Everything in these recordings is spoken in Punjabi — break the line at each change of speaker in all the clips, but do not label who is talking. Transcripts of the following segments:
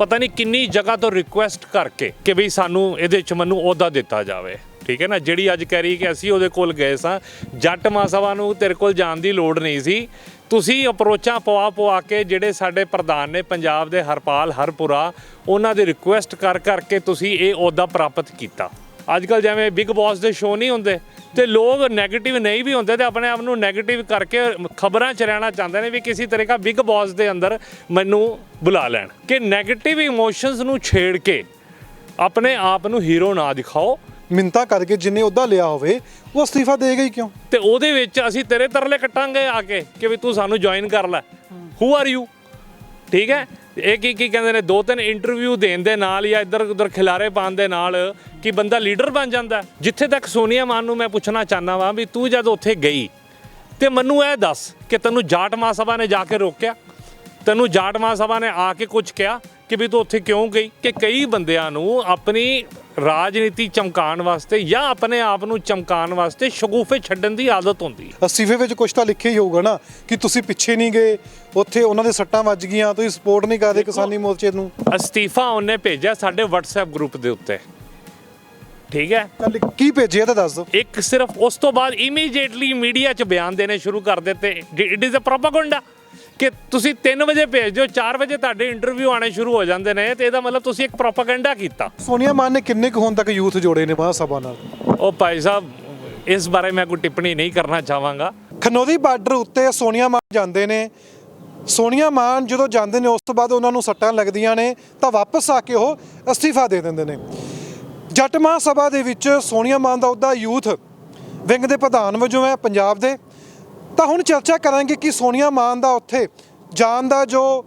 ਪਤਾ ਨਹੀਂ ਕਿੰਨੀ ਜਗ੍ਹਾ ਤੋਂ ਰਿਕੁਐਸਟ ਕਰਕੇ ਕਿ ਵੀ ਸਾਨੂੰ ਇਹਦੇ ਚ ਮੈਨੂੰ ਅਹੁਦਾ ਦਿੱਤਾ ਜਾਵੇ। ਠੀਕ ਹੈ ਨਾ? ਜਿਹੜੀ ਅੱਜ ਕਹਿ ਰਹੀ ਕਿ ਅਸੀਂ ਉਹਦੇ ਕੋਲ ਗਏ ਸਾਂ, ਜੱਟ ਮਹਾਸਭਾ ਨੂੰ ਤੇਰੇ ਕੋਲ ਜਾਣ ਦੀ ਲੋੜ ਨਹੀਂ ਸੀ। ਤੁਸੀਂ ਅਪਰੋਚਾਂ ਪਵਾ ਪਵਾ ਕੇ ਜਿਹੜੇ ਸਾਡੇ ਪ੍ਰਧਾਨ ਨੇ ਪੰਜਾਬ ਦੇ ਹਰਪਾਲ ਹਰਪੁਰਾ, ਉਹਨਾਂ ਦੀ ਰਿਕੁਐਸਟ ਕਰ ਕਰਕੇ ਤੁਸੀਂ ਇਹ ਅਹੁਦਾ ਪ੍ਰਾਪਤ ਕੀਤਾ। ਅੱਜ ਕੱਲ ਜਿਵੇਂ ਬਿਗ ਬੌਸ ਦੇ ਸ਼ੋਅ ਨਹੀਂ ਹੁੰਦੇ ਤੇ ਲੋਕ ਨੈਗੇਟਿਵ ਨਹੀਂ ਵੀ ਹੁੰਦੇ ਤੇ ਆਪਣੇ ਆਪ ਨੂੰ ਨੈਗੇਟਿਵ ਕਰਕੇ ਖਬਰਾਂ 'ਚ ਰਹਿਣਾ ਚਾਹੁੰਦੇ ਨੇ ਵੀ ਕਿਸੇ ਤਰੀਕਾ ਬਿਗ ਬੌਸ ਦੇ ਅੰਦਰ ਮੈਨੂੰ ਬੁਲਾ ਲੈਣ। ਕਿ ਨੈਗੇਟਿਵ ਇਮੋਸ਼ਨਸ ਨੂੰ ਛੇੜ ਕੇ ਆਪਣੇ ਆਪ ਨੂੰ ਹੀਰੋ ਨਾ ਦਿਖਾਓ।
ਮਿੰਤਾ ਕਰਕੇ ਜਿੰਨੇ ਉਹਦਾ ਲਿਆ ਹੋਵੇ ਉਹ ਅਸਤੀਫਾ ਦੇ ਗਈ ਕਿਉਂ?
ਤੇ ਉਹਦੇ ਵਿੱਚ ਅਸੀਂ ਤੇਰੇ ਤਰਲੇ ਕੱਟਾਂਗੇ ਆ ਕੇ ਕਿ ਵੀ ਤੂੰ ਸਾਨੂੰ ਜੁਆਇਨ ਕਰ ਲੈ। ਹੂ ਆਰ ਯੂ ਠੀਕ ਹੈ? ਇਹ ਕੀ ਕੀ ਕਹਿੰਦੇ ਨੇ? ਦੋ ਤਿੰਨ ਇੰਟਰਵਿਊ ਦੇਣ ਦੇ ਨਾਲ ਜਾਂ ਇੱਧਰ ਉੱਧਰ ਖਿਲਾਰੇ ਪਾਉਣ ਦੇ ਨਾਲ ਕਿ ਬੰਦਾ ਲੀਡਰ ਬਣ ਜਾਂਦਾ ਜਿੱਥੇ ਤੱਕ ਸੋਨੀਆ ਮਾਨ ਨੂੰ ਮੈਂ ਪੁੱਛਣਾ ਚਾਹਨਾ ਵਾਂ ਵੀ ਤੂੰ ਜਦ ਉੱਥੇ ਗਈ ਤੇ ਮੈਨੂੰ ਇਹ ਦੱਸ ਕਿ ਤੈਨੂੰ ਜਾਟ ਮਹਾਸਭਾ ਨੇ ਜਾ ਕੇ ਰੋਕਿਆ? ਤੈਨੂੰ ਜਾਟ ਮਹਾਸਭਾ ਨੇ ਆ ਕੇ ਕੁਝ ਕਿਹਾ? ਕਿ ਵੀ ਤੂੰ ਉੱਥੇ ਕਿਉਂ ਗਈ? ਕਿ ਕਈ ਬੰਦਿਆਂ ਨੂੰ ਆਪਣੀ ਰਾਜਨੀਤੀ ਚਮਕਾਉਣ ਵਾਸਤੇ ਜਾਂ ਆਪਣੇ ਆਪ ਨੂੰ ਚਮਕਾਉਣ ਵਾਸਤੇ ਸ਼ਗੂਫੇ ਛੱਡਣ ਦੀ ਆਦਤ ਹੁੰਦੀ ਹੈ।
ਅਸਤੀਫੇ ਵਿੱਚ ਕੁਝ ਤਾਂ ਲਿਖਿਆ ਹੀ ਹੋਊਗਾ ਨਾ ਕਿ ਤੁਸੀਂ ਪਿੱਛੇ ਨਹੀਂ ਗਏ ਉੱਥੇ ਉਹਨਾਂ ਦੇ ਸੱਟਾਂ ਵੱਜ ਗਈਆਂ ਤੁਸੀਂ ਸਪੋਰਟ ਨਹੀਂ ਕਰਦੇ ਕਿਸਾਨੀ ਮੋਰਚੇ ਨੂੰ।
ਅਸਤੀਫਾ ਉਹਨੇ ਭੇਜਿਆ ਸਾਡੇ WhatsApp ਗਰੁੱਪ ਦੇ ਉੱਤੇ। ਠੀਕ ਹੈ?
ਤਾਂ ਲਿ- ਕੀ ਭੇਜਿਆ ਤਾਂ ਦੱਸ ਦਿਓ।
ਇੱਕ ਸਿਰਫ ਉਸ ਤੋਂ ਬਾਅਦ ਇਮੀਡੀਏਟਲੀ ਮੀਡੀਆ 'ਚ ਬਿਆਨ ਦੇਣੇ ਸ਼ੁਰੂ ਕਰ ਦਿੱਤੇ। ਇਟ ਇਜ਼ ਅ ਪ੍ਰੋਪਾਗੈਂਡਾ ਕਿ ਤੁਸੀਂ 3 ਵਜੇ ਭੇਜ ਦਿਓ 4 ਵਜੇ ਤੁਹਾਡੇ ਇੰਟਰਵਿਊ ਆਣੇ ਸ਼ੁਰੂ ਹੋ ਜਾਂਦੇ ਨੇ। ਤੇ ਇਹਦਾ ਮਤਲਬ ਤੁਸੀਂ ਇੱਕ ਪ੍ਰੋਪਾਗੈਂਡਾ ਕੀਤਾ।
ਸੋਨੀਆ ਮਾਨ ਨੇ ਕਿੰਨੇ ਕੁ ਹੁਣ ਤੱਕ ਯੂਥ ਜੋੜੇ ਨੇ ਮਹਾਂ ਸਭਾ ਨਾਲ?
ਉਹ ਭਾਈ ਸਾਹਿਬ ਇਸ ਬਾਰੇ ਮੈਂ ਕੋਈ ਟਿੱਪਣੀ ਨਹੀਂ ਕਰਨਾ ਚਾਹਾਂਗਾ।
ਖਨੋਰੀ ਬਾਰਡਰ ਉੱਤੇ ਸੋਨੀਆ ਮਾਨ ਜਾਂਦੇ ਨੇ। ਸੋਨੀਆ ਮਾਨ ਜਦੋਂ ਜਾਂਦੇ ਨੇ ਉਸ ਤੋਂ ਬਾਅਦ ਉਹਨਾਂ ਨੂੰ ਸੱਟਾਂ ਲੱਗਦੀਆਂ ਨੇ ਤਾਂ ਵਾਪਸ ਆ ਕੇ ਉਹ ਅਸਤੀਫਾ ਦੇ ਦਿੰਦੇ ਨੇ। ਜੱਟ ਮਹਾਸਭਾ ਦੇ ਵਿੱਚ ਸੋਨੀਆ ਮਾਨ ਦਾ ਉਹਦਾ ਯੂਥ ਵਿੰਗ ਦੇ ਪ੍ਰਧਾਨ ਵਜੋਂ ਹੈ ਪੰਜਾਬ ਦੇ। ਤਾਂ ਹੁਣ ਚਰਚਾ ਕਰਾਂਗੇ ਕਿ ਸੋਨੀਆ ਮਾਨ ਦਾ ਉੱਥੇ ਜਾਣ ਦਾ ਜੋ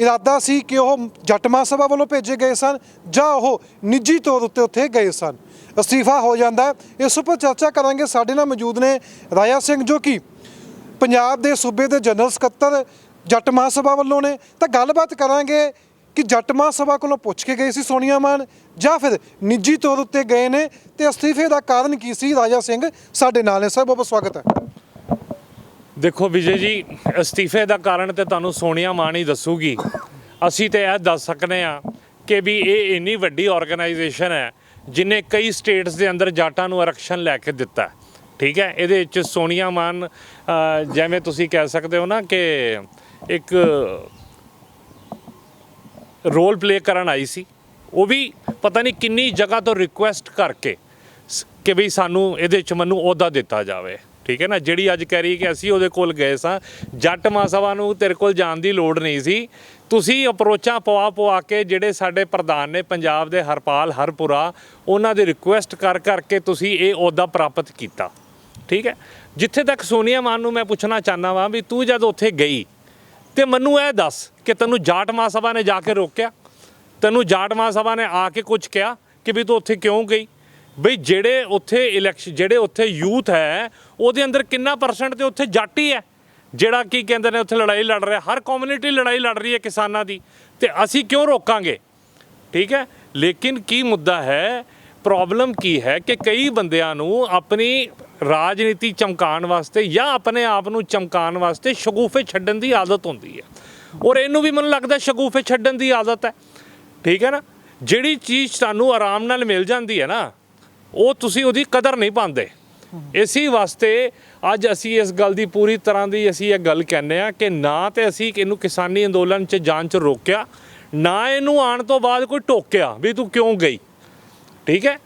ਇਰਾਦਾ ਸੀ ਕਿ ਉਹ ਜੱਟ ਮਹਾਸਭਾ ਵੱਲੋਂ ਭੇਜੇ ਗਏ ਸਨ ਜਾਂ ਉਹ ਨਿੱਜੀ ਤੌਰ ਉੱਤੇ ਉੱਥੇ ਗਏ ਸਨ। ਅਸਤੀਫਾ ਹੋ ਜਾਂਦਾ ਇਸ ਉੱਪਰ ਚਰਚਾ ਕਰਾਂਗੇ। ਸਾਡੇ ਨਾਲ ਮੌਜੂਦ ਨੇ ਰਾਇਆ ਸਿੰਘ ਜੋ ਕਿ ਪੰਜਾਬ ਦੇ ਸੂਬੇ ਦੇ ਜਨਰਲ ਸਕੱਤਰ, ਜੱਟ ਮਹਾਸਭਾ ਵੱਲੋਂ ਨੇ। ਤਾਂ ਗੱਲਬਾਤ ਕਰਾਂਗੇ ਕਿ ਜੱਟ ਮਹਾਸਭਾ ਕੋਲੋਂ ਪੁੱਛ ਕੇ ਗਏ ਸੀ ਸੋਨੀਆ ਮਾਨ ਜਾਂ ਫਿਰ ਨਿੱਜੀ ਤੌਰ ਉੱਤੇ ਗਏ ਨੇ। ਤੇ ਅਸਤੀਫੇ ਦਾ ਕਾਰਨ ਕੀ ਸੀ? ਰਾਜਾ ਸਿੰਘ ਸਾਡੇ ਨਾਲ ਨੇ। ਸਰ, ਬਹੁਤ ਬਹੁਤ ਸਵਾਗਤ ਹੈ।
ਦੇਖੋ ਵਿਜੇ ਜੀ, ਅਸਤੀਫੇ ਦਾ ਕਾਰਨ ਤੇ ਤੁਹਾਨੂੰ ਸੋਨੀਆ ਮਾਨ ਹੀ ਦੱਸੂਗੀ। ਅਸੀਂ ਤੇ ਇਹ ਦੱਸ ਸਕਨੇ ਆ ਕਿ ਵੀ ਇਹ ਇੰਨੀ ਵੱਡੀ ਆਰਗੇਨਾਈਜੇਸ਼ਨ ਹੈ ਜਿਨੇ ਕਈ ਸਟੇਟਸ ਦੇ ਅੰਦਰ ਜਾਟਾਂ ਨੂੰ ਆਰਕਸ਼ਨ ਲੈ ਕੇ ਦਿੱਤਾ। ਠੀਕ ਹੈ, ਇਹਦੇ ਵਿੱਚ ਸੋਨੀਆ ਮਾਨ ਜਿਵੇਂ ਤੁਸੀਂ ਕਹਿ ਸਕਦੇ ਹੋ ਨਾ ਕਿ ਇੱਕ ਰੋਲ ਪਲੇ ਕਰਨ ਆਈ ਸੀ। ਉਹ ਵੀ ਪਤਾ ਨਹੀਂ ਕਿੰਨੀ ਜਗ੍ਹਾ ਤੋਂ ਰਿਕੁਐਸਟ ਕਰਕੇ ਸ- ਕਿ ਵੀ ਸਾਨੂੰ ਇਹਦੇ ਚ ਮੈਨੂੰ ਅਹੁਦਾ ਦਿੱਤਾ ਜਾਵੇ। ਠੀਕ ਹੈ ਨਾ? ਜਿਹੜੀ ਅੱਜ ਕਹਿ ਰਹੀ ਕਿ ਅਸੀਂ ਉਹਦੇ ਕੋਲ ਗਏ ਸਾਂ, ਜੱਟ ਮਹਾਸਭਾ ਨੂੰ ਤੇਰੇ ਕੋਲ ਜਾਣ ਦੀ ਲੋੜ ਨਹੀਂ ਸੀ। ਤੁਸੀਂ ਅਪਰੋਚਾਂ ਪਵਾ ਪਵਾ ਕੇ ਜਿਹੜੇ ਸਾਡੇ ਪ੍ਰਧਾਨ ਨੇ ਪੰਜਾਬ ਦੇ ਹਰਪਾਲ ਹਰਪੁਰਾ, ਉਹਨਾਂ ਦੀ ਰਿਕੁਐਸਟ ਕਰ ਕਰਕੇ ਤੁਸੀਂ ਇਹ ਅਹੁਦਾ ਪ੍ਰਾਪਤ ਕੀਤਾ। ਠੀਕ ਹੈ? ਜਿੱਥੇ ਤੱਕ ਸੋਨੀਆ ਮਾਨ ਨੂੰ ਮੈਂ ਪੁੱਛਣਾ ਚਾਹਨਾ ਵਾਂ ਵੀ ਤੂੰ ਜਦ ਉੱਥੇ ਗਈ ਤੇ ਮੈਨੂੰ ਇਹ ਦੱਸ ਕਿ ਤੈਨੂੰ ਜਾਟ ਮਹਾਸਭਾ ਨੇ ਜਾ ਕੇ ਰੋਕਿਆ? ਤੈਨੂੰ ਜਾਟ ਮਹਾਸਭਾ ਨੇ ਆ ਕੇ ਕੁਝ ਕਿਹਾ ਕਿ ਵੀ ਤੂੰ ਉੱਥੇ ਕਿਉਂ ਗਈ? ਬਈ ਜਿਹੜੇ ਉੱਥੇ ਇਲੈਕਸ਼ਨ ਜਿਹੜੇ ਉੱਥੇ ਯੂਥ ਹੈ, ਉਹਦੇ ਅੰਦਰ ਕਿੰਨਾ ਪਰਸੈਂਟ ਤੇ ਉੱਥੇ ਜੱਟ ਹੀ ਹੈ? ਜਿਹੜਾ ਕੀ ਕਹਿੰਦੇ ਨੇ ਉੱਥੇ ਲੜਾਈ ਲੜ ਰਿਹਾ, ਹਰ ਕਮਿਊਨਿਟੀ ਲੜਾਈ ਲੜ ਰਹੀ ਹੈ ਕਿਸਾਨਾਂ ਦੀ। ਤੇ ਅਸੀਂ ਕਿਉਂ ਰੋਕਾਂਗੇ? ਠੀਕ ਹੈ? ਲੇਕਿਨ ਕੀ ਮੁੱਦਾ ਹੈ ਪ੍ਰੋਬਲਮ ਕੀ ਹੈ ਕਿ ਕਈ ਬੰਦਿਆਂ ਨੂੰ ਆਪਣੀ ਰਾਜਨੀਤੀ ਚਮਕਾਉਣ ਵਾਸਤੇ ਜਾਂ ਆਪਣੇ ਆਪ ਨੂੰ ਚਮਕਾਉਣ ਵਾਸਤੇ ਸ਼ਗੂਫੇ ਛੱਡਣ ਦੀ ਆਦਤ ਹੁੰਦੀ ਹੈ। ਔਰ ਇਹਨੂੰ ਵੀ ਮੈਨੂੰ ਲੱਗਦਾ ਸ਼ਗੂਫੇ ਛੱਡਣ ਦੀ ਆਦਤ ਹੈ। ਠੀਕ ਹੈ ਨਾ? ਜਿਹੜੀ ਚੀਜ਼ ਤੁਹਾਨੂੰ ਆਰਾਮ ਨਾਲ ਮਿਲ ਜਾਂਦੀ ਹੈ ਨਾ ਉਹ ਤੁਸੀਂ ਉਹਦੀ ਕਦਰ ਨਹੀਂ ਪਾਉਂਦੇ। ਇਸੇ ਵਾਸਤੇ ਅੱਜ ਅਸੀਂ ਇਸ ਗੱਲ ਦੀ ਪੂਰੀ ਤਰ੍ਹਾਂ ਦੀ ਅਸੀਂ ਇਹ ਗੱਲ ਕਹਿੰਦੇ ਆ ਕਿ ਨਾ ਤੇ ਅਸੀਂ ਇਹਨੂੰ ਕਿਸਾਨੀ ਅੰਦੋਲਨ 'ਚ ਜਾਣ 'ਚ ਰੋਕਿਆ, ਨਾ ਇਹਨੂੰ ਆਉਣ ਤੋਂ ਬਾਅਦ ਕੋਈ ਟੋਕਿਆ ਵੀ ਤੂੰ ਕਿਉਂ ਗਈ। ਠੀਕ ਹੈ?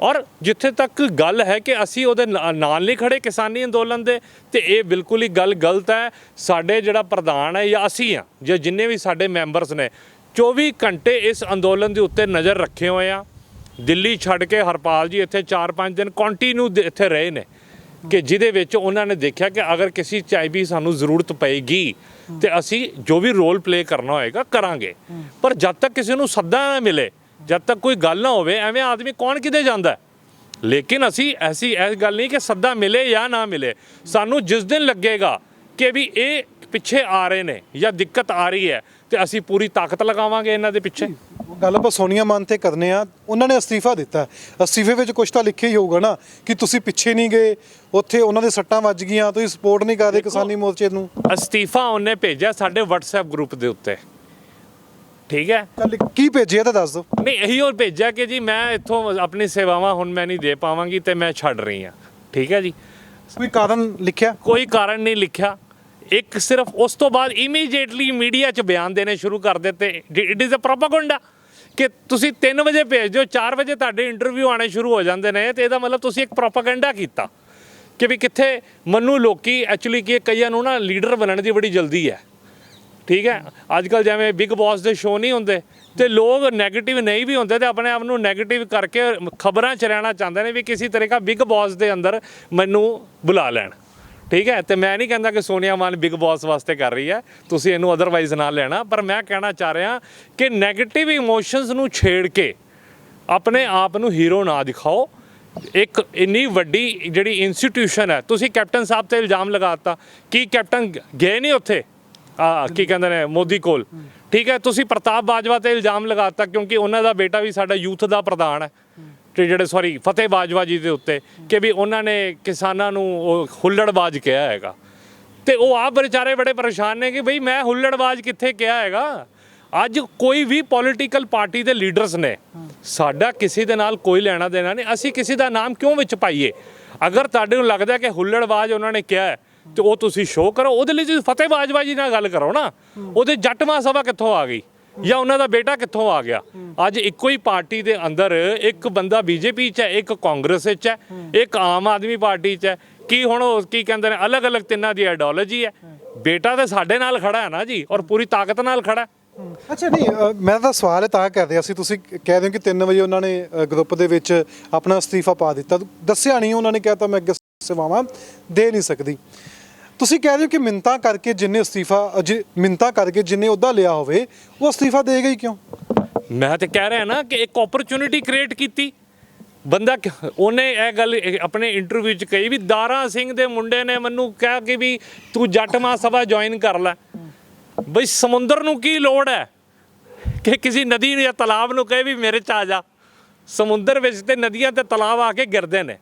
ਔਰ ਜਿੱਥੇ ਤੱਕ ਗੱਲ ਹੈ ਕਿ ਅਸੀਂ ਉਹਦੇ ਨਾ- ਨਾਲ ਨਹੀਂ ਖੜੇ ਕਿਸਾਨੀ ਅੰਦੋਲਨ ਦੇ, ਤੇ ਇਹ ਬਿਲਕੁਲ ਹੀ ਗੱਲ ਗਲਤ ਹੈ। ਸਾਡੇ ਜਿਹੜਾ ਪ੍ਰਧਾਨ ਹੈ ਜਾਂ ਅਸੀਂ ਆ ਜਾਂ ਜਿੰਨੇ ਵੀ ਸਾਡੇ ਮੈਂਬਰਸ ਨੇ 24 ਘੰਟੇ ਇਸ ਅੰਦੋਲਨ ਦੇ ਉੱਤੇ ਨਜ਼ਰ ਰੱਖੇ ਹੋਏ ਆ ਦਿੱਲੀ ਛੱਡ ਕੇ ਹਰਪਾਲ ਜੀ ਇੱਥੇ 4-5 ਦਿਨ ਕੰਟੀਨਿਊ ਇੱਥੇ ਰਹੇ ਨੇ। ਕਿ ਜਿਹਦੇ ਵਿੱਚ ਉਹਨਾਂ ਨੇ ਦੇਖਿਆ ਕਿ ਅਗਰ ਕਿਸੇ ਚਾਈ ਵੀ ਸਾਨੂੰ ਜ਼ਰੂਰਤ ਪਏਗੀ, ਤੇ ਅਸੀਂ ਜੋ ਵੀ ਰੋਲ ਪਲੇ ਕਰਨਾ ਹੋਏਗਾ ਕਰਾਂਗੇ। ਪਰ ਜਦ ਤੱਕ ਕਿਸੇ ਨੂੰ ਸੱਦਾ ਨਾ ਮਿਲੇ, ਜਦ ਤੱਕ ਕੋਈ ਗੱਲ ਨਾ ਹੋਵੇ, ਐਵੇਂ ਆਦਮੀ ਕੌਣ ਕਿਤੇ ਜਾਂਦਾ? ਲੇਕਿਨ ਅਸੀਂ ਐਸੀ ਐਸ ਗੱਲ ਨਹੀਂ ਕਿ ਸੱਦਾ ਮਿਲੇ ਜਾਂ ਨਾ ਮਿਲੇ। ਸਾਨੂੰ ਜਿਸ ਦਿਨ ਲੱਗੇਗਾ ਕਿ ਵੀ ਇਹ ਪਿੱਛੇ ਆ ਰਹੇ ਨੇ ਜਾਂ ਦਿੱਕਤ ਆ ਰਹੀ ਹੈ ਤੇ ਅਸੀਂ ਪੂਰੀ ਤਾਕਤ ਲਗਾਵਾਂਗੇ ਇਹਨਾਂ ਦੇ ਪਿੱਛੇ?
ਗੱਲ ਆਪਾਂ ਸੋਨੀਆ ਮਾਨ ਤੇ ਕਰਨੇ ਆ। ਉਹਨਾਂ ਨੇ ਅਸਤੀਫਾ ਦਿੱਤਾ। ਅਸਤੀਫੇ ਵਿੱਚ ਕੁਝ ਤਾਂ ਲਿਖਿਆ ਹੀ ਹੋਊਗਾ ਨਾ ਕਿ ਤੁਸੀਂ ਪਿੱਛੇ ਨਹੀਂ ਗਏ ਉੱਥੇ ਉਹਨਾਂ ਦੇ ਸੱਟਾਂ ਵੱਜ ਗਈਆਂ ਤੁਸੀਂ ਸਪੋਰਟ ਨਹੀਂ ਕਰਦੇ ਕਿਸਾਨੀ ਮੋਰਚੇ ਨੂੰ।
ਅਸਤੀਫਾ ਉਹਨੇ ਭੇਜਿਆ ਸਾਡੇ WhatsApp ਗਰੁੱਪ ਦੇ ਉੱਤੇ। ਠੀਕ ਹੈ?
ਚੱਲ ਕੀ ਭੇਜਿਆ ਤਾਂ ਦੱਸ ਦਿਓ।
ਨਹੀਂ ਇਹੀ ਉਹ ਭੇਜਿਆ ਕਿ ਜੀ ਮੈਂ ਇੱਥੋਂ ਆਪਣੀ ਸੇਵਾਵਾਂ ਹੁਣ ਮੈਂ ਨਹੀਂ ਦੇ ਪਾਵਾਂਗੀ ਤੇ ਮੈਂ ਛੱਡ ਰਹੀ ਹਾਂ। ਠੀਕ ਹੈ ਜੀ?
ਕੋਈ ਕਾਰਨ ਲਿਖਿਆ?
ਕੋਈ ਕਾਰਨ ਨਹੀਂ ਲਿਖਿਆ। ਇੱਕ ਸਿਰਫ ਉਸ ਤੋਂ ਬਾਅਦ ਇਮੀਡੀਏਟਲੀ ਮੀਡੀਆ 'ਚ ਬਿਆਨ ਦੇਣੇ ਸ਼ੁਰੂ ਕਰ ਦਿੱਤੇ। ਇਟ ਇਜ਼ ਅ ਪ੍ਰੋਪਾਗੈਂਡਾ ਕਿ ਤੁਸੀਂ 3 ਵਜੇ ਭੇਜ ਦਿਓ 4 ਵਜੇ ਤੁਹਾਡੇ ਇੰਟਰਵਿਊ ਆਣੇ ਸ਼ੁਰੂ ਹੋ ਜਾਂਦੇ ਨੇ। ਤੇ ਇਹਦਾ ਮਤਲਬ ਤੁਸੀਂ ਇੱਕ ਪ੍ਰੋਪਾਗੈਂਡਾ ਕੀਤਾ ਕਿ ਵੀ ਕਿੱਥੇ ਮੰਨੂ ਲੋਕੀ ਐਕਚੁਅਲੀ ਕੀ ਕਈਆਂ ਨੂੰ ਨਾ ਲੀਡਰ ਬਣਨ ਦੀ ਬੜੀ ਜਲਦੀ ਹੈ। ਠੀਕ ਹੈ? ਅੱਜ ਕੱਲ ਜਿਵੇਂ ਬਿਗ ਬੌਸ ਦੇ ਸ਼ੋਅ ਨਹੀਂ ਹੁੰਦੇ ਤੇ ਲੋਕ 네ਗੇਟਿਵ ਨਹੀਂ ਵੀ ਹੁੰਦੇ ਤੇ ਆਪਣੇ ਆਪ ਨੂੰ 네ਗੇਟਿਵ ਕਰਕੇ ਖਬਰਾਂ ਚ ਰਹਿਣਾ ਚਾਹੁੰਦੇ ਨੇ ਵੀ ਕਿਸੇ ਤਰੀਕਾ ਬਿਗ ਬੌਸ ਦੇ ਅੰਦਰ ਮੈਨੂੰ ਬੁਲਾ ਲੈਣ। ਠੀਕ ਹੈ? ਤੇ ਮੈਂ ਨਹੀਂ ਕਹਿੰਦਾ ਕਿ ਸੋਨੀਆ ਮਾਨ ਬਿਗ ਬੌਸ ਵਾਸਤੇ ਕਰ ਰਹੀ ਹੈ। ਤੁਸੀਂ ਇਹਨੂੰ ਅਦਰਵਾਈਜ਼ ਨਾ ਲੈਣਾ। ਪਰ ਮੈਂ ਕਹਿਣਾ ਚਾਹ ਰਿਹਾ ਕਿ 네ਗੇਟਿਵ ਇਮੋਸ਼ਨਸ ਨੂੰ ਛੇੜ ਕੇ ਆਪਣੇ ਆਪ ਨੂੰ ਹੀਰੋ ਨਾ ਦਿਖਾਓ। ਇੱਕ ਇੰਨੀ ਵੱਡੀ ਜਿਹੜੀ ਇੰਸਟੀਟਿਊਸ਼ਨ ਹੈ, ਤੁਸੀਂ ਕੈਪਟਨ ਸਾਹਿਬ ਤੇ ਇਲਜ਼ਾਮ ਲਗਾਤਾ। ਕੀ ਕੈਪਟਨ ਗਏ ਨਹੀਂ ਉੱਥੇ? ਆ, ਕੀ ਕਹਿੰਦੇ ਨੇ, ਮੋਦੀ ਕੋਲ। ਠੀਕ ਹੈ? ਤੁਸੀਂ ਪ੍ਰਤਾਪ ਬਾਜਵਾ ਤੇ ਇਲਜ਼ਾਮ ਲਗਾਤਾ ਕਿਉਂਕਿ ਉਹਨਾਂ ਦਾ ਬੇਟਾ ਵੀ ਸਾਡਾ ਯੂਥ ਦਾ ਪ੍ਰਧਾਨ ਹੈ। ਤੇ ਜਿਹੜੇ ਸੌਰੀ ਫਤਿਹ ਬਾਜਵਾ ਜੀ ਦੇ ਉੱਤੇ ਕਿ ਵੀ ਉਹਨਾਂ ਨੇ ਕਿਸਾਨਾਂ ਨੂੰ ਉਹ ਹੁੱਲੜਬਾਜ਼ ਕਿਹਾ ਹੈਗਾ। ਤੇ ਉਹ ਆਪ ਵਿਚਾਰੇ ਬੜੇ ਪਰੇਸ਼ਾਨ ਨੇ ਕਿ ਬਈ ਮੈਂ ਹੁੱਲੜਬਾਜ਼ ਕਿੱਥੇ ਕਿਹਾ ਹੈਗਾ? ਅੱਜ ਕੋਈ ਵੀ ਪੋਲੀਟੀਕਲ ਪਾਰਟੀ ਦੇ ਲੀਡਰਸ ਨੇ ਸਾਡਾ ਕਿਸੇ ਦੇ ਨਾਲ ਕੋਈ ਲੈਣਾ ਦੇਣਾ ਨਹੀਂ ਅਸੀਂ ਕਿਸੇ ਦਾ ਨਾਮ ਕਿਉਂ ਵਿੱਚ ਪਾਈਏ? ਅਗਰ ਤੁਹਾਡੇ ਨੂੰ ਲੱਗਦਾ ਕਿ ਹੁੱਲੜਬਾਜ਼ ਉਹਨਾਂ ਨੇ ਕਿਹਾ ਹੈ, ਤੇ ਉਹ ਤੁਸੀਂ ਸ਼ੋਅ ਕਰੋ ਉਹਦੇ ਲਈ ਤੁਸੀਂ ਫਤਿਹ ਬਾਜਵਾ ਜੀ ਨਾਲ ਗੱਲ ਕਰੋ ਨਾ। ਉਹਦੇ ਜੱਟ ਮਹਾਸਭਾ ਕਿੱਥੋਂ ਆ ਗਈ? ਜਾਂ ਉਹਨਾਂ ਦਾ ਬੇਟਾ ਕਿੱਥੋਂ ਆ ਗਿਆ? ਅੱਜ ਇੱਕੋ ਹੀ ਪਾਰਟੀ ਦੇ ਅੰਦਰ ਇੱਕ ਬੰਦਾ ਬੀਜੇਪੀ 'ਚ ਹੈ ਇੱਕ ਕਾਂਗਰਸ 'ਚ ਹੈ ਇੱਕ ਆਮ ਆਦਮੀ ਪਾਰਟੀ 'ਚ ਹੈ। ਕੀ ਹੁਣ ਉਹ ਕੀ ਕਹਿੰਦੇ ਨੇ? ਅਲੱਗ-ਅਲੱਗ ਤਿੰਨਾਂ ਦੀ ਆਈਡੀਓਲੋਜੀ ਹੈ। ਬੇਟਾ ਤਾਂ ਸਾਡੇ ਨਾਲ ਖੜਾ ਹੈ ਨਾ ਜੀ ਔਰ ਪੂਰੀ ਤਾਕਤ ਨਾਲ ਖੜਾ ਹੈ।
ਅੱਛਾ ਨਹੀਂ ਅ, ਮੈਂ ਤਾਂ ਸਵਾਲ ਤਾਂ ਕਰ ਰਿਹਾ ਤੁਸੀਂ ਕਹਿ ਦਿਓ ਕਿ 3 ਵਜੇ ਉਹਨਾਂ ਨੇ ਗਰੁੱਪ ਦੇ ਵਿੱਚ ਆਪਣਾ ਅਸਤੀਫਾ ਪਾ ਦਿੱਤਾ। ਦੱਸਿਆ ਨਹੀਂ ਉਹਨਾਂ ਨੇ ਕਿਹਾ ਤਾਂ ਮੈਂ ਅੱਗੇ ਸੇਵਾਵਾਂ ਦੇ ਨਹੀਂ ਸਕਦੀ। ਤੁਸੀਂ ਕਹਿ ਰਹੇ ਹੋ ਕਿ ਮਿੰਤਾ ਕਰਕੇ ਜਿੰਨੇ ਅਸਤੀਫਾ ਮਿੰਤਾ ਕਰਕੇ ਜਿੰਨੇ ਉਹਦਾ ਲਿਆ ਹੋਵੇ, ਉਹ ਅਸਤੀਫਾ ਦੇ ਗਈ ਕਿਉਂ?
ਮੈਂ ਤੇ ਕਹਿ ਰਿਹਾ ਨਾ ਕਿ ਇੱਕ ਓਪਰਚੁਨਿਟੀ ਕ੍ਰੀਏਟ ਕੀਤੀ। ਬੰਦਾ ਉਹਨੇ ਇਹ ਗੱਲ ਆਪਣੇ ਇੰਟਰਵਿਊ 'ਚ ਕਹੀ ਵੀ ਦਾਰਾ ਸਿੰਘ ਦੇ ਮੁੰਡੇ ਨੇ ਮੈਨੂੰ ਕਿਹਾ ਕਿ ਵੀ ਤੂੰ ਜੱਟ ਮਹਾਸਭਾ ਜੁਆਇਨ ਕਰ ਲੈ। ਬਈ ਸਮੁੰਦਰ ਨੂੰ ਕੀ ਲੋੜ ਹੈ? ਕਿ ਕਿਸੇ ਨਦੀ ਜਾਂ ਤਲਾਬ ਨੂੰ ਕਹੇ ਵੀ ਮੇਰੇ ਚ ਆ ਜਾ। ਸਮੁੰਦਰ ਵਿੱਚ ਤੇ ਨਦੀਆਂ ਤੇ ਤਲਾਬ ਆ ਕੇ ਗਿਰਦੇ ਨੇ।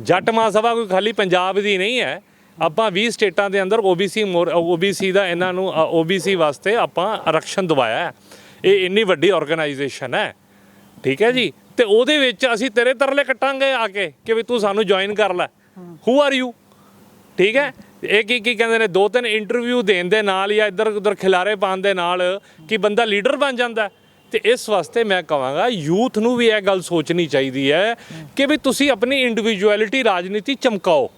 ਜੱਟ ਮਹਾਸਭਾ ਕੋਈ ਖਾਲੀ ਪੰਜਾਬ ਦੀ ਨਹੀਂ ਹੈ। ਆਪਾਂ 20 ਸਟੇਟਾਂ ਦੇ ਅੰਦਰ OBC OBC ਦਾ ਇਹਨਾਂ ਨੂੰ OBC ਵਾਸਤੇ ਆਪਾਂ ਆਰਕਸ਼ਨ ਦਵਾਇਆ ਇਹ ਇੰਨੀ ਵੱਡੀ ਆਰਗੇਨਾਈਜੇਸ਼ਨ ਹੈ। ਠੀਕ ਹੈ ਜੀ? ਤੇ ਉਹਦੇ ਵਿੱਚ ਅਸੀਂ ਤੇਰੇ ਤਰਲੇ ਕੱਟਾਂਗੇ ਆ ਕੇ ਕਿ ਵੀ ਤੂੰ ਸਾਨੂੰ ਜੁਆਇਨ ਕਰ ਲੈ। ਹੂ ਆਰ ਯੂ ਠੀਕ ਹੈ? ਇਹ ਕੀ ਕੀ ਕਹਿੰਦੇ ਨੇ? ਦੋ ਤਿੰਨ ਇੰਟਰਵਿਊ ਦੇਣ ਦੇ ਨਾਲ ਜਾਂ ਇੱਧਰ ਉੱਧਰ ਖਿਲਾਰੇ ਪਾਉਣ ਦੇ ਨਾਲ ਕਿ ਬੰਦਾ ਲੀਡਰ ਬਣ ਜਾਂਦਾ ਹੈ। ਤੇ ਇਸ ਵਾਸਤੇ ਮੈਂ ਕਹਾਂਗਾ ਯੂਥ ਨੂੰ ਵੀ ਇਹ ਗੱਲ ਸੋਚਣੀ ਚਾਹੀਦੀ ਹੈ ਕਿ ਵੀ ਤੁਸੀਂ ਆਪਣੀ ਇੰਡੀਵਿਜੂਅਲਿਟੀ ਰਾਜਨੀਤੀ ਚਮਕਾਓ।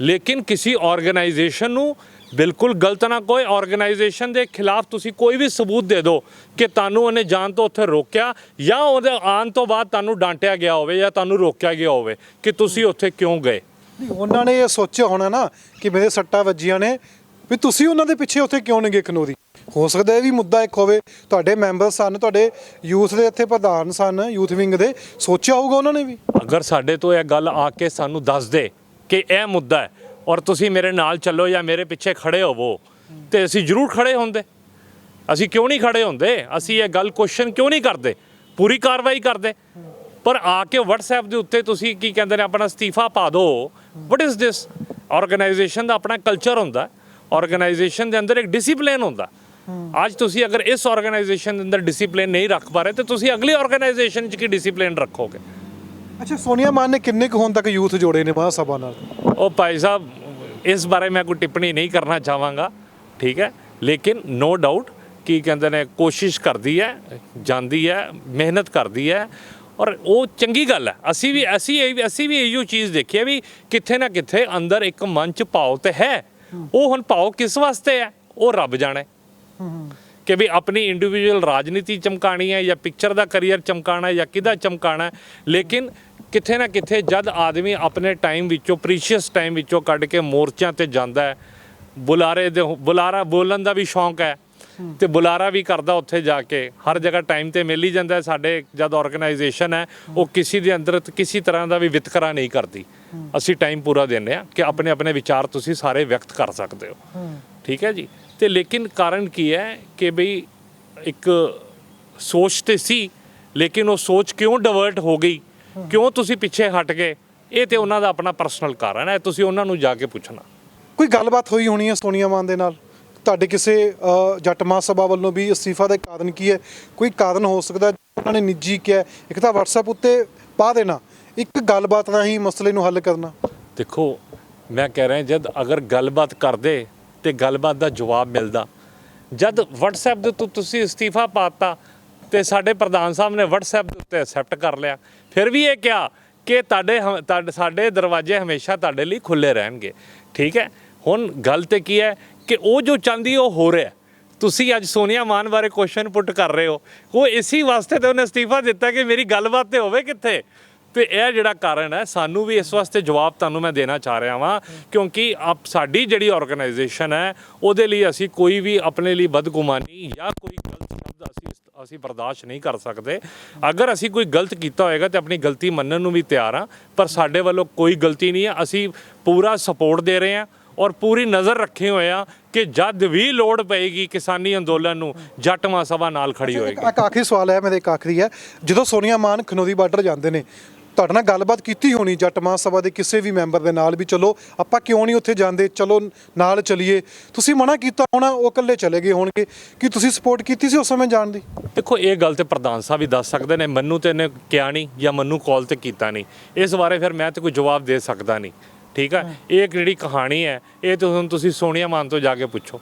ਲੇਕਿਨ ਕਿਸੇ ਆਰਗੇਨਾਈਜੇਸ਼ਨ ਨੂੰ ਬਿਲਕੁਲ ਗਲਤ ਨਾ ਕੋਈ ਆਰਗੇਨਾਈਜੇਸ਼ਨ ਦੇ ਖਿਲਾਫ ਤੁਸੀਂ ਕੋਈ ਵੀ ਸਬੂਤ ਦੇ ਦਿਓ ਕਿ ਤੁਹਾਨੂੰ ਉਹਨੇ ਜਾਣ ਤੋਂ ਉੱਥੇ ਰੋਕਿਆ ਜਾਂ ਉਹਦੇ ਆਉਣ ਤੋਂ ਬਾਅਦ ਤੁਹਾਨੂੰ ਡਾਂਟਿਆ ਗਿਆ ਹੋਵੇ ਜਾਂ ਤੁਹਾਨੂੰ ਰੋਕਿਆ ਗਿਆ ਹੋਵੇ ਕਿ ਤੁਸੀਂ ਉੱਥੇ ਕਿਉਂ ਗਏ।
ਨਹੀਂ ਉਹਨਾਂ ਨੇ ਇਹ ਸੋਚਿਆ ਹੋਣਾ ਨਾ ਕਿ ਮੇਰੇ ਸੱਟਾਂ ਵੱਜੀਆਂ ਨੇ ਵੀ ਤੁਸੀਂ ਉਹਨਾਂ ਦੇ ਪਿੱਛੇ ਉੱਥੇ ਕਿਉਂ ਨਹੀਂ ਗਏ ਖਨੋਰੀ ਹੋ ਸਕਦਾ ਇਹ ਵੀ ਮੁੱਦਾ ਇੱਕ ਹੋਵੇ। ਤੁਹਾਡੇ ਮੈਂਬਰ ਸਨ ਤੁਹਾਡੇ ਯੂਥ ਦੇ ਇੱਥੇ ਪ੍ਰਧਾਨ ਸਨ ਯੂਥ ਵਿੰਗ ਦੇ। ਸੋਚਿਆ ਹੋਊਗਾ ਉਹਨਾਂ ਨੇ ਵੀ।
ਅਗਰ ਸਾਡੇ ਤੋਂ ਇਹ ਗੱਲ ਆ ਕੇ ਸਾਨੂੰ ਦੱਸ ਦੇ ਕਿ ਇਹ ਮੁੱਦਾ ਹੈ ਔਰ ਤੁਸੀਂ ਮੇਰੇ ਨਾਲ ਚੱਲੋ ਜਾਂ ਮੇਰੇ ਪਿੱਛੇ ਖੜੇ ਹੋਵੋ, ਤੇ ਅਸੀਂ ਜ਼ਰੂਰ ਖੜੇ ਹੁੰਦੇ। ਅਸੀਂ ਕਿਉਂ ਨਹੀਂ ਖੜੇ ਹੁੰਦੇ? ਅਸੀਂ ਇਹ ਗੱਲ ਕੁਐਸਚਨ ਕਿਉਂ ਨਹੀਂ ਕਰਦੇ? ਪੂਰੀ ਕਾਰਵਾਈ ਕਰਦੇ। ਪਰ ਆ ਕੇ WhatsApp ਦੇ ਉੱਤੇ ਤੁਸੀਂ ਕੀ ਕਹਿੰਦੇ ਨੇ, ਆਪਣਾ ਅਸਤੀਫਾ ਪਾ ਦਿਓ ਵਾਟ ਇਜ਼ ਦਿਸ ਆਰਗੇਨਾਈਜੇਸ਼ਨ ਦਾ ਆਪਣਾ ਕਲਚਰ ਹੁੰਦਾ। ਆਰਗੇਨਾਈਜੇਸ਼ਨ ਦੇ ਅੰਦਰ ਇੱਕ ਡਿਸਪਲਿਨ ਹੁੰਦਾ। ਅੱਜ ਤੁਸੀਂ ਅਗਰ ਇਸ ਆਰਗੇਨਾਈਜੇਸ਼ਨ ਦੇ ਅੰਦਰ ਡਿਸਪਲਿਨ ਨਹੀਂ ਰੱਖ ਪਾ ਰਹੇ, ਤੇ ਤੁਸੀਂ ਅਗਲੀ ਆਰਗੇਨਾਈਜੇਸ਼ਨ 'ਚ ਕੀ ਡਿਸਪਲਿਨ ਰੱਖੋਗੇ?
ਅੱਛਾ, ਸੋਨੀਆ ਮਾਨ ਨੇ ਕਿੰਨੇ ਕੁ ਹੁਣ ਤੱਕ ਯੂਥ ਜੋੜੇ ਨੇ ਮਹਾਂ ਸਭਾ ਨਾਲ?
ਉਹ ਭਾਈ ਸਾਹਿਬ, ਇਸ ਬਾਰੇ ਮੈਂ ਕੋਈ ਟਿੱਪਣੀ ਨਹੀਂ ਕਰਨਾ ਚਾਹਾਂਗਾ, ਠੀਕ ਹੈ? ਲੇਕਿਨ ਨੋ ਡਾਊਟ ਕੀ ਕਹਿੰਦੇ ਨੇ, ਕੋਸ਼ਿਸ਼ ਕਰਦੀ ਹੈ, ਜਾਂਦੀ ਹੈ, ਮਿਹਨਤ ਕਰਦੀ ਹੈ ਔਰ ਉਹ ਚੰਗੀ ਗੱਲ ਹੈ। ਅਸੀਂ ਵੀ, ਅਸੀਂ ਇਹ- ਅਸੀਂ ਵੀ ਇਹੋ ਚੀਜ਼ ਦੇਖੀ ਹੈ ਵੀ ਕਿੱਥੇ ਨਾ ਕਿੱਥੇ ਅੰਦਰ ਇੱਕ ਮੰਚ ਭਾਵ ਤੇ ਹੈ। ਉਹ ਹੁਣ ਭਾਵ ਕਿਸ ਵਾਸਤੇ ਹੈ? ਉਹ ਰੱਬ ਜਾਣੇ। ਕਿ ਵੀ ਆਪਣੀ ਇੰਡੀਵਿਜੂਅਲ ਰਾਜਨੀਤੀ ਚਮਕਾਣੀ ਹੈ ਜਾਂ ਪਿਕਚਰ ਦਾ ਕੈਰੀਅਰ ਚਮਕਾਣਾ ਹੈ ਜਾਂ ਕਿਹਦਾ ਚਮਕਾਣਾ ਹੈ। ਲੇਕਿਨ ਕਿੱਥੇ ਨਾ ਕਿੱਥੇ ਜਦ ਆਦਮੀ ਆਪਣੇ ਟਾਈਮ ਵਿੱਚੋਂ ਪ੍ਰੀਸ਼ੀਅਸ ਟਾਈਮ ਵਿੱਚੋਂ ਕੱਢ ਕੇ ਮੋਰਚਿਆਂ ਤੇ ਜਾਂਦਾ ਹੈ ਬੁਲਾਰੇ ਦੇ ਬੁਲਾਰਾ ਬੋਲਣ ਦਾ ਵੀ ਸ਼ੌਂਕ ਹੈ ਤੇ ਬੁਲਾਰਾ ਵੀ ਕਰਦਾ ਉੱਥੇ ਜਾ ਕੇ। ਹਰ ਜਗ੍ਹਾ ਟਾਈਮ ਤੇ ਮਿਲ ਹੀ ਜਾਂਦਾ। ਸਾਡੇ ਜਦ ਆਰਗੇਨਾਈਜੇਸ਼ਨ ਹੈ ਉਹ ਕਿਸੇ ਦੇ ਅੰਦਰ ਕਿਸੇ ਤਰ੍ਹਾਂ ਦਾ ਵੀ ਵਿਤਕਰਾ ਨਹੀਂ ਕਰਦੀ। ਅਸੀਂ ਟਾਈਮ ਪੂਰਾ ਦਿੰਦੇ ਆ ਕਿ ਆਪਣੇ ਆਪਣੇ ਵਿਚਾਰ ਤੁਸੀਂ ਸਾਰੇ ਵਿਅਕਤ ਕਰ ਸਕਦੇ ਹੋ। ਠੀਕ ਹੈ ਜੀ? ਤੇ ਲੇਕਿਨ ਕਾਰਨ ਕੀ ਹੈ ਕਿ ਬਈ ਇੱਕ ਸੋਚ ਤੇ ਸੀ ਲੇਕਿਨ ਉਹ ਸੋਚ ਕਿਉਂ ਡਿਵਰਟ ਹੋ ਗਈ? ਕਿਉਂ ਤੁਸੀਂ ਪਿੱਛੇ ਹਟ ਗਏ? ਇਹ ਤੇ ਉਹਨਾਂ ਦਾ ਆਪਣਾ ਪਰਸਨਲ ਕਾਰਨ ਹੈ ਤੁਸੀਂ ਉਹਨਾਂ ਨੂੰ ਜਾ ਕੇ ਪੁੱਛਣਾ।
ਕੋਈ ਗੱਲਬਾਤ ਹੋਈ ਹੋਣੀ ਹੈ ਸੋਨੀਆ ਮਾਨ ਦੇ ਨਾਲ? ਤੁਹਾਡੇ ਕਿਸੇ ਜੱਟ ਮਹਾਸਭਾ ਵੱਲੋਂ ਵੀ ਅਸਤੀਫਾ ਦਾ ਕਾਰਨ ਕੀ ਹੈ? ਕੋਈ ਕਾਰਨ ਹੋ ਸਕਦਾ ਉਹਨਾਂ ਨੇ ਨਿੱਜੀ ਕਿਹਾ ਇੱਕ ਤਾਂ WhatsApp ਉੱਤੇ ਪਾ ਦੇਣਾ ਇੱਕ ਗੱਲਬਾਤ ਰਾਹੀਂ ਮਸਲੇ ਨੂੰ ਹੱਲ ਕਰਨਾ।
ਦੇਖੋ ਮੈਂ ਕਹਿ ਰਿਹਾ ਜਦ ਅਗਰ ਗੱਲਬਾਤ ਕਰਦੇ ਤੇ ਗੱਲਬਾਤ ਦਾ ਜਵਾਬ ਮਿਲਦਾ ਜਦ WhatsApp ਦੇ ਉੱਤੇ ਤੁਸੀਂ ਅਸਤੀਫਾ ਪਾਤਾ ਤੇ ਸਾਡੇ ਪ੍ਰਧਾਨ ਸਾਹਿਬ ਨੇ WhatsApp ਦੇ ਉੱਤੇ ਐਕਸੈਪਟ ਕਰ ਲਿਆ। ਫਿਰ ਵੀ ਇਹ ਕਿਹਾ ਕਿ ਤੁਹਾਡੇ ਹਮ- ਤੁਹਾਡੇ- ਸਾਡੇ ਦਰਵਾਜ਼ੇ ਹਮੇਸ਼ਾ ਤੁਹਾਡੇ ਲਈ ਖੁੱਲੇ ਰਹਿਣਗੇ। ਠੀਕ ਹੈ? ਹੁਣ ਗੱਲ ਤੇ ਕੀ ਹੈ ਕਿ ਉਹ ਜੋ ਚਾਹੁੰਦੀ ਉਹ ਹੋ ਰਿਹਾ। ਤੁਸੀਂ ਅੱਜ ਸੋਨੀਆ ਮਾਨ ਬਾਰੇ ਕੁਐਸਚਨ ਪੁੱਟ ਕਰ ਰਹੇ ਹੋ। ਉਹ ਇਸੇ ਵਾਸਤੇ ਤੇ ਉਹਨੇ ਅਸਤੀਫਾ ਦਿੱਤਾ ਕਿ ਮੇਰੀ ਗੱਲਬਾਤ ਤੇ ਹੋਵੇ ਕਿੱਥੇ। ਤੇ ਇਹ ਜਿਹੜਾ ਕਾਰਨ ਹੈ, ਸਾਨੂੰ ਵੀ ਇਸ ਵਾਸਤੇ ਜਵਾਬ ਤੁਹਾਨੂੰ ਮੈਂ ਦੇਣਾ ਚਾਹ ਰਿਹਾ ਵਾਂ, ਕਿਉਂਕਿ ਆਪ, ਸਾਡੀ ਜਿਹੜੀ ਆਰਗੇਨਾਈਜੇਸ਼ਨ ਹੈ, ਉਹਦੇ ਲਈ ਅਸੀਂ ਕੋਈ ਵੀ ਆਪਣੇ ਲਈ ਬਦਗੁਮਾਨੀ ਜਾਂ ਕੋਈ ਅਸੀਂ ਬਰਦਾਸ਼ਤ ਨਹੀਂ ਕਰ ਸਕਦੇ। ਅਗਰ ਅਸੀਂ ਕੋਈ ਗਲਤ ਕੀਤਾ ਹੋਏਗਾ ਤੇ ਆਪਣੀ ਗਲਤੀ ਮੰਨਣ ਨੂੰ ਵੀ ਤਿਆਰ ਹਾਂ ਪਰ ਸਾਡੇ ਵੱਲੋਂ ਕੋਈ ਗਲਤੀ ਨਹੀਂ ਹੈ। ਅਸੀਂ ਪੂਰਾ ਸਪੋਰਟ ਦੇ ਰਹੇ ਹਾਂ ਔਰ ਪੂਰੀ ਨਜ਼ਰ ਰੱਖੇ ਹੋਏ ਆ ਕਿ ਜਦ ਵੀ ਲੋੜ ਪਏਗੀ ਕਿਸਾਨੀ ਅੰਦੋਲਨ ਨੂੰ ਜੱਟ ਮਹਾਸਭਾ ਨਾਲ ਖੜੀ ਹੋਏਗੀ।
ਇੱਕ ਆਖਰੀ ਸਵਾਲ ਹੈ ਮੇਰੇ ਇੱਕ ਆਖਰੀ ਹੈ। ਜਦੋਂ ਸੋਨੀਆ ਮਾਨ ਖਨੋਦੀ ਬਾਰਡਰ ਜਾਂਦੇ ਨੇ ਤੁਹਾਡੇ ਨਾਲ ਗੱਲਬਾਤ ਕੀਤੀ ਹੋਣੀ ਜੱਟ ਮਹਾਸਭਾ ਦੇ ਕਿਸੇ ਵੀ ਮੈਂਬਰ ਦੇ ਨਾਲ ਵੀ ਚਲੋ ਆਪਾਂ ਕਿਉਂ ਨਹੀਂ ਉੱਥੇ ਜਾਂਦੇ? ਚਲੋ ਨਾਲ ਚਲੀਏ। ਤੁਸੀਂ ਮਨਾ ਕੀਤਾ ਹੋਣਾ ਉਹ ਇਕੱਲੇ ਚਲੇ ਗਏ ਹੋਣਗੇ। ਕਿ ਤੁਸੀਂ ਸਪੋਰਟ ਕੀਤੀ ਸੀ ਉਸ ਸਮੇਂ ਜਾਣ ਦੀ?
ਦੇਖੋ ਇਹ ਗੱਲ ਤੇ ਪ੍ਰਧਾਨ ਸਾਹਿਬ ਵੀ ਦੱਸ ਸਕਦੇ ਨੇ ਮੈਨੂੰ ਤੇ ਇਹਨੇ ਕਿਹਾ ਨਹੀਂ ਜਾਂ ਮੈਨੂੰ ਕਾਲ ਤੇ ਕੀਤਾ ਨਹੀਂ। ਇਸ ਬਾਰੇ ਫਿਰ ਮੈਂ ਤੇ ਕੋਈ ਜਵਾਬ ਦੇ ਸਕਦਾ ਨਹੀਂ। ਠੀਕ ਹੈ। ਇਹ ਜਿਹੜੀ ਕਹਾਣੀ ਹੈ ਇਹ ਤਾਂ ਹੁਣ ਤੁਸੀਂ ਸੋਨੀਆ ਮਾਨ ਤੋਂ ਜਾ ਕੇ ਪੁੱਛੋ।